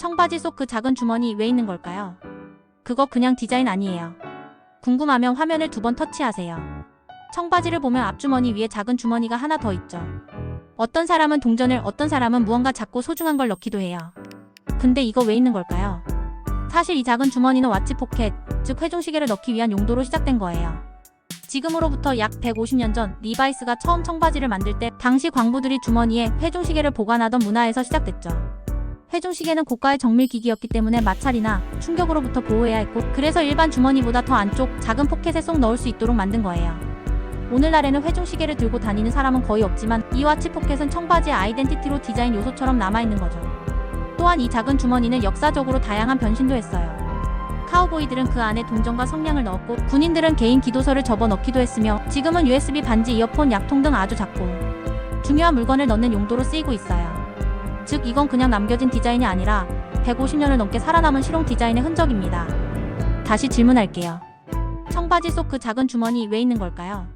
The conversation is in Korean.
청바지 속 그 작은 주머니 왜 있는 걸까요? 그거 그냥 디자인 아니에요. 궁금하면 화면을 두 번 터치하세요. 청바지를 보면 앞주머니 위에 작은 주머니가 하나 더 있죠. 어떤 사람은 동전을, 어떤 사람은 무언가 작고 소중한 걸 넣기도 해요. 근데 이거 왜 있는 걸까요? 사실 이 작은 주머니는 와치 포켓, 즉 회중시계를 넣기 위한 용도로 시작된 거예요. 지금으로부터 약 150년 전 리바이스가 처음 청바지를 만들 때 당시 광부들이 주머니에 회중시계를 보관하던 문화에서 시작됐죠. 회중시계는 고가의 정밀 기기였기 때문에 마찰이나 충격으로부터 보호해야 했고 그래서 일반 주머니보다 더 안쪽 작은 포켓에 쏙 넣을 수 있도록 만든 거예요. 오늘날에는 회중시계를 들고 다니는 사람은 거의 없지만 이 와치 포켓은 청바지의 아이덴티티로 디자인 요소처럼 남아있는 거죠. 또한 이 작은 주머니는 역사적으로 다양한 변신도 했어요. 카우보이들은 그 안에 동전과 성냥을 넣었고 군인들은 개인 기도서를 접어 넣기도 했으며 지금은 USB 반지, 이어폰, 약통 등 아주 작고 중요한 물건을 넣는 용도로 쓰이고 있어요. 즉 이건 그냥 남겨진 디자인이 아니라 150년을 넘게 살아남은 실용 디자인의 흔적입니다. 다시 질문할게요. 청바지 속 그 작은 주머니 왜 있는 걸까요?